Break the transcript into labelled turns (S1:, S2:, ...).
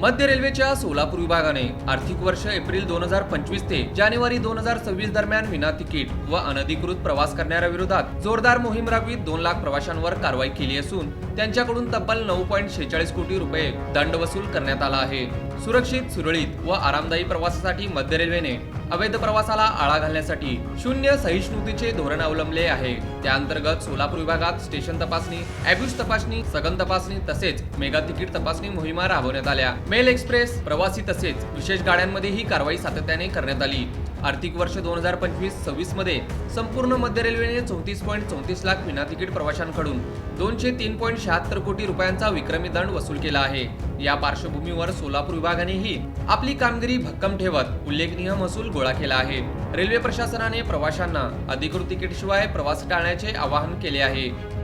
S1: मध्य रेल्वेच्या सोलापूर विभागाने आर्थिक वर्ष एप्रिल दोन हजार पंचवीस ते जानेवारी दोन हजार सव्वीस दरम्यान विना तिकीट व अनधिकृत प्रवास करणाऱ्या विरोधात जोरदार मोहीम राबवीत दोन लाख प्रवाशांवर कारवाई केली असून त्यांच्याकडून तब्बल नऊ पॉईंट शेहेचाळीस कोटी रुपये दंड वसूल करण्यात आला आहे. सुरक्षित सुरळीत व आरामदायी प्रवासासाठी मध्य रेल्वेने अवैध प्रवासाला आळा घालण्यासाठी शून्य सहिष्णुतेचे धोरण अवलंबले आहे. त्याअंतर्गत सोलापूर विभागात स्टेशन तपासणी अॅब्युज तपासणी सघन तपासणी तसेच मेगा तिकीट तपासणी मोहिमा राबवण्यात आल्या. मेल एक्सप्रेस प्रवासी तसेच विशेष गाड्यांमध्ये ही कारवाई सातत्याने करण्यात आली. आर्थिक वर्ष दोन हजार पंचवीस सव्वीसमध्ये संपूर्ण मध्य रेल्वेने चौतीस पॉईंट चौतीस लाख विना तिकीट प्रवाशांकडून दोनशे तीन पॉईंट शहात्तर कोटी रुपयांचा विक्रमी दंड वसूल केला आहे. या पार्श्वभूमीवर सोलापूर विभागानेही आपली कामगिरी भक्कम ठेवत उल्लेखनीय महसूल गोळा केला आहे. रेल्वे प्रशासनाने प्रवाशांना अधिकृत तिकीटशिवाय प्रवास टाळण्याचे आवाहन केले आहे.